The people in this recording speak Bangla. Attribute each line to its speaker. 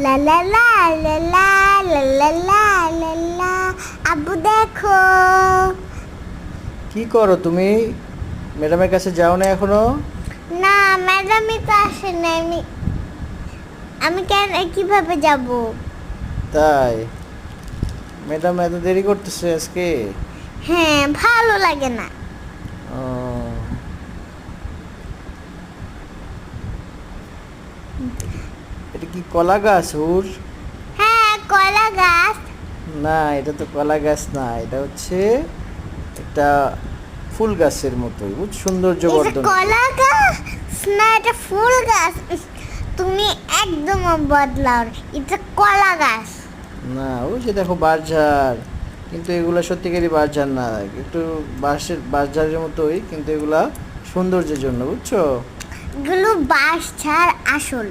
Speaker 1: লা লা লা লা লা লা লা লা লা আব্বু দেখো।
Speaker 2: কি করো তুমি? ম্যাডামের কাছে যাও না এখনও?
Speaker 1: না ম্যাডামই তো আসে না আমি আমি কেন কীভাবে যাব?
Speaker 2: তাই? ম্যাডাম এত দেরি করতেছে আজকে?
Speaker 1: হ্যাঁ ভালো লাগে না।
Speaker 2: ও। এটা কি কলা গাছ হুর
Speaker 1: হ্যাঁ কলা গাছ।
Speaker 2: না এটা তো কলা গাছ না এটা হচ্ছে একটা ফুল গাছের মতোই বুঝ সৌন্দর্য বর্ধন।
Speaker 1: কলা গাছ? না এটা ফুল গাছ। তুমি একদম বদলাও। এটা কলা গাছ।
Speaker 2: না ওই যে দেখো বাঁশঝাড় কিন্তু এগুলা সত্যিকারই বাঁশঝাড় না। একটু বাঁশের বাঁশঝাড়ের মতোই কিন্তু এগুলা সৌন্দর্যের জন্য বুঝছ?
Speaker 1: এগুলো বাঁশ ছাড় আসল।